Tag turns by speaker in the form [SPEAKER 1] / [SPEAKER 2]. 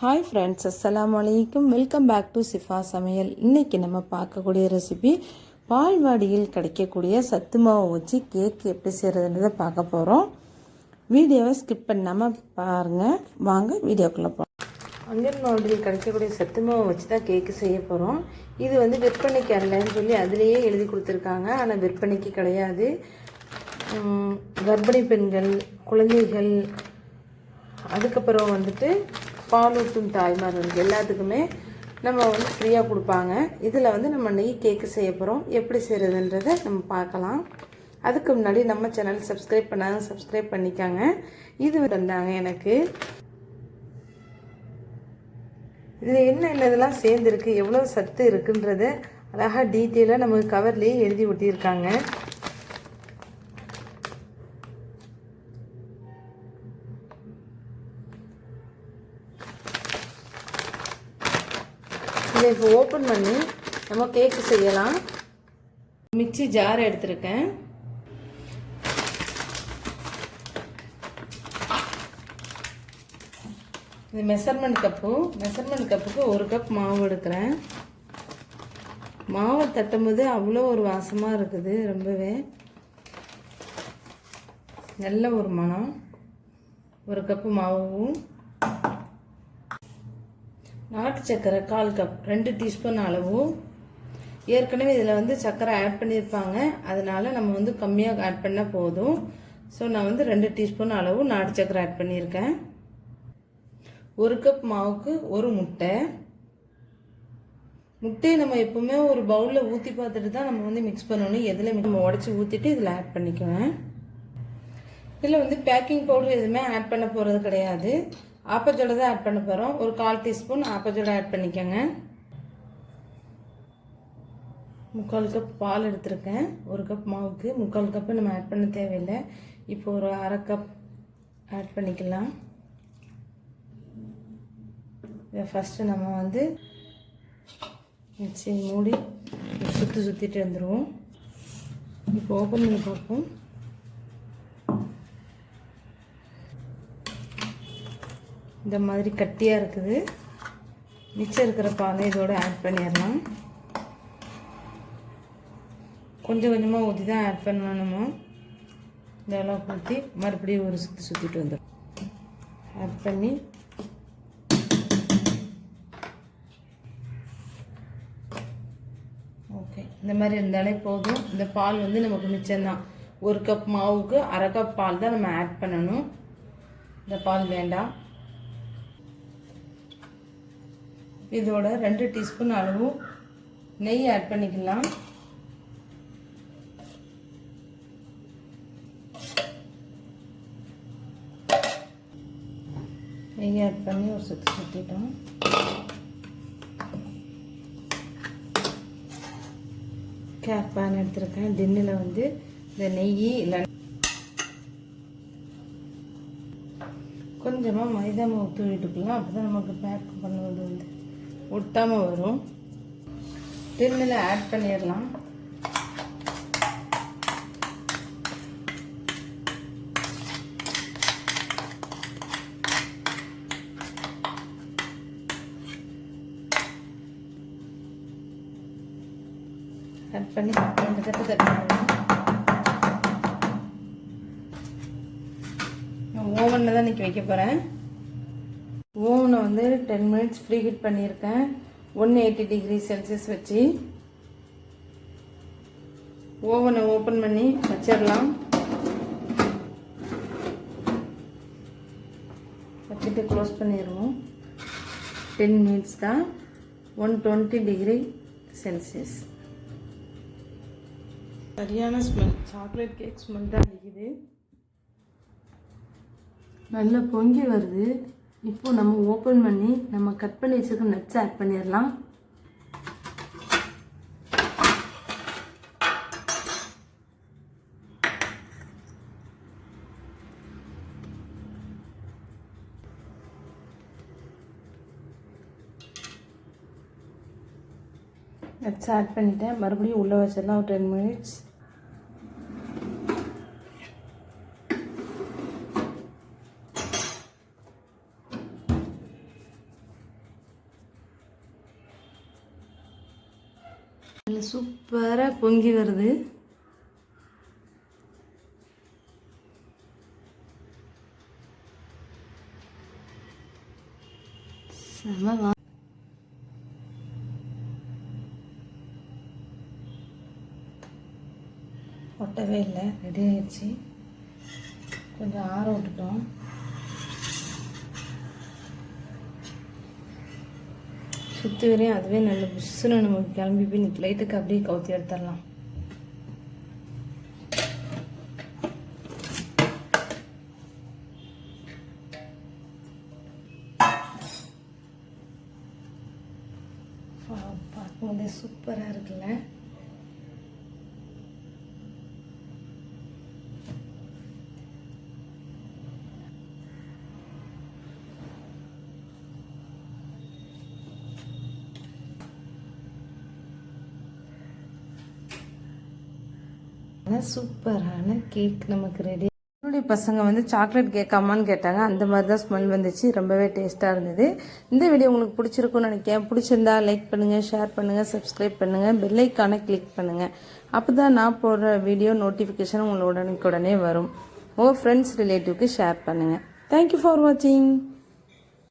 [SPEAKER 1] Hi friends அஸ்லாம் வலைக்கும் welcome back to சிஃபா சமையல் இன்றைக்கி நம்ம பார்க்கக்கூடிய ரெசிபி பால்வாடியில் கிடைக்கக்கூடிய சத்து மாவு வச்சு கேக் எப்படி செய்கிறதுன்றதை பார்க்க போகிறோம் வீடியோவை ஸ்கிப் பண்ணாமல் பாருங்கள் வாங்க வீடியோக்குள்ளே போகலாம் மாவட்டத்தில் கிடைக்கக்கூடிய சத்து மாவு வச்சு தான் கேக்கு செய்ய போகிறோம் இது வந்து விற்பனைக்கு அல்லன்னு சொல்லி அதுலேயே எழுதி கொடுத்துருக்காங்க. ஆனால் விற்பனைக்கு கிடையாது. கர்ப்பிணி பெண்கள் குழந்தைகள் அதுக்கப்புறம் வந்துட்டு பாலூட்டும் தாய்மார்களுக்கு எல்லாத்துக்குமே நம்ம வந்து ஃப்ரீயாக கொடுப்பாங்க. இதில் வந்து நம்ம நெய் கேக்கு செய்ய போகிறோம் எப்படி செய்கிறதுன்றதை நம்ம பார்க்கலாம். அதுக்கு முன்னாடி நம்ம சேனல் சப்ஸ்கிரைப் பண்ணாங்க சப்ஸ்கிரைப் பண்ணிக்காங்க. இது தந்தாங்க எனக்கு. இதில் என்ன என்னதெல்லாம் சேர்ந்துருக்கு? எவ்வளோ சத்து இருக்குன்றத அழகாக டீட்டெயிலாக நமக்கு கவர்லேயே எழுதி ஒட்டியிருக்காங்க. இதை இப்போ ஓப்பன் பண்ணி நம்ம கேக்கு செய்யலாம். மிக்சி ஜார் எடுத்திருக்கேன். இது மெஷர்மெண்ட் கப்பு மெஷர்மெண்ட் கப்புக்கு ஒரு கப் மாவு எடுக்கிறேன். மாவை தட்டும் போது அவ்வளோ ஒரு வாசமாக இருக்குது ரொம்பவே. நல்ல ஒரு மனம் ஒரு கப்பு மாவும். நாட்டு சர்க்கரை கால் கப் ரெண்டு டீஸ்பூன் அளவு. ஏற்கனவே இதில் வந்து சர்க்கரை ஆட் பண்ணியிருப்பாங்க. அதனால் நம்ம வந்து கம்மியாக ஆட் பண்ணால் போதும். ஸோ நான் வந்து ரெண்டு டீஸ்பூன் அளவு நாட்டு சர்க்கரை ஆட் பண்ணியிருக்கேன். ஒரு கப் மாவுக்கு ஒரு முட்டை. முட்டையை நம்ம எப்போவுமே ஒரு பவுலில் ஊற்றி பார்த்துட்டு தான் நம்ம வந்து மிக்ஸ் பண்ணணும். எதில் நம்ம உடச்சி ஊற்றிட்டு இதில் ஆட் பண்ணிக்குவேன். இதில் வந்து பேக்கிங் பவுடர் எதுவுமே ஆட் பண்ண போகிறது கிடையாது. ஆப்பச்சோட தான் ஆட் பண்ண போகிறோம். ஒரு கால் டீஸ்பூன் ஆப்பச்சோட ஆட் பண்ணிக்கோங்க. முக்கால் கப் பால் எடுத்திருக்கேன். ஒரு கப் மாவுக்கு முக்கால் கப்பு நம்ம ஆட் பண்ண தேவையில்லை. இப்போ ஒரு அரை கப் ஆட் பண்ணிக்கலாம். இதை ஃபஸ்ட்டு நம்ம வந்து மிக்சி மூடி சுற்றி சுற்றிட்டு வந்துடுவோம் இப்போ ஓப்பன் பண்ணி பார்ப்போம். இந்த மாதிரி கட்டியாக இருக்குது. மிச்சம் இருக்கிற பாலை இதோட ஆட் பண்ணிடலாம். கொஞ்சம் கொஞ்சமாக ஊற்றி தான் ஆட் பண்ணணும் நம்ம. இந்த அளவுக்கு ஊற்றி மறுபடியும் ஒரு சுற்றி சுற்றிட்டு வந்துடும் ஆட் பண்ணி ஓகே இந்த மாதிரி இருந்தாலே போதும். இந்த பால் வந்து நமக்கு மிச்சம்தான். ஒரு கப் மாவுக்கு அரை கப் பால் தான் நம்ம ஆட் பண்ணணும். இந்த பால் வேண்டாம். இதோட ரெண்டு டீஸ்பூன் அளவு நெய் ஆட் பண்ணிக்கலாம். நெய் ஆட் பண்ணி ஒரு சுற்றி சுற்றிட்டோம் கேப் பேன் எடுத்திருக்கேன். டின்னில் வந்து இந்த நெய் இல்லை கொஞ்சமாக மைதா மாவு தூவிட்டுக்கலாம் அப்போ தான் நமக்கு பேக் பண்ணுவது வந்து ஒட்டாமல் வரும். டின்னில் ஆட் பண்ணிடலாம். ஆட் பண்ணி ரெண்டு தட்டு தட்டிடலாம் நான் ஓவனில் தான் இன்றைக்கி வைக்க போகிறேன் ஓவனை வந்து டென் மினிட்ஸ் ஃப்ரீ ஹீட் பண்ணியிருக்கேன். ஒன் எயிட்டி டிகிரி செல்சியஸ் வச்சு. ஓவனை ஓப்பன் பண்ணி வச்சிடலாம். வச்சுட்டு க்ளோஸ் பண்ணிடுவோம். டென் மினிட்ஸ் தான். ஒன் டுவெண்ட்டி டிகிரி செல்சியஸ் சரியான ஸ்மெல் சாக்லேட் கேக் ஸ்மெல் தான் அடிக்குது. நல்லா பொங்கி வருது. இப்போ நம்ம ஓப்பன் பண்ணி நம்ம கட் பண்ணி வச்சிருக்க நட்ஸ் ஆட் பண்ணிடலாம். நட்ஸ் ஆட் பண்ணிட்டேன். மறுபடியும் உள்ளே வச்சிடலாம் ஒரு டென் மினிட்ஸ் இது சூப்பராக பொங்கி வருது. செம ஒட்டவே இல்லை. ரெடி ஆயிடுச்சு. கொஞ்சம் ஆற விட்டுட்டோம். சுற்றி வரையும் அதுவே நல்ல புஷ்ஷுன்னு நமக்கு கிளம்பி போய் இன்னைக்கு லைட்டுக்கு அப்படியே கவுத்தி எடுத்துடலாம். பார்க்கும்போதே சூப்பராக இருக்குல்ல? ஆனால் சூப்பரான கேக் நமக்கு ரெடி என்னுடைய பசங்க வந்து சாக்லேட் கேட்காமான்னு கேட்டாங்க. அந்த மாதிரி தான் ஸ்மெல் வந்துச்சு. ரொம்பவே டேஸ்ட்டாக இருந்தது. இந்த வீடியோ உங்களுக்கு பிடிச்சிருக்குன்னு நினைக்கிறேன். பிடிச்சிருந்தா லைக் பண்ணுங்கள் ஷேர் பண்ணுங்கள் சப்ஸ்கிரைப் பண்ணுங்கள் பெல்லைக்கானை கிளிக் பண்ணுங்கள் அப்போ தான் நான் போடுற வீடியோ நோட்டிஃபிகேஷன் உங்களோட உடனே வரும். உங்கள் ஃப்ரெண்ட்ஸ் ரிலேட்டிவ்க்கு ஷேர் பண்ணுங்கள் தேங்க்யூ ஃபார் வாட்சிங்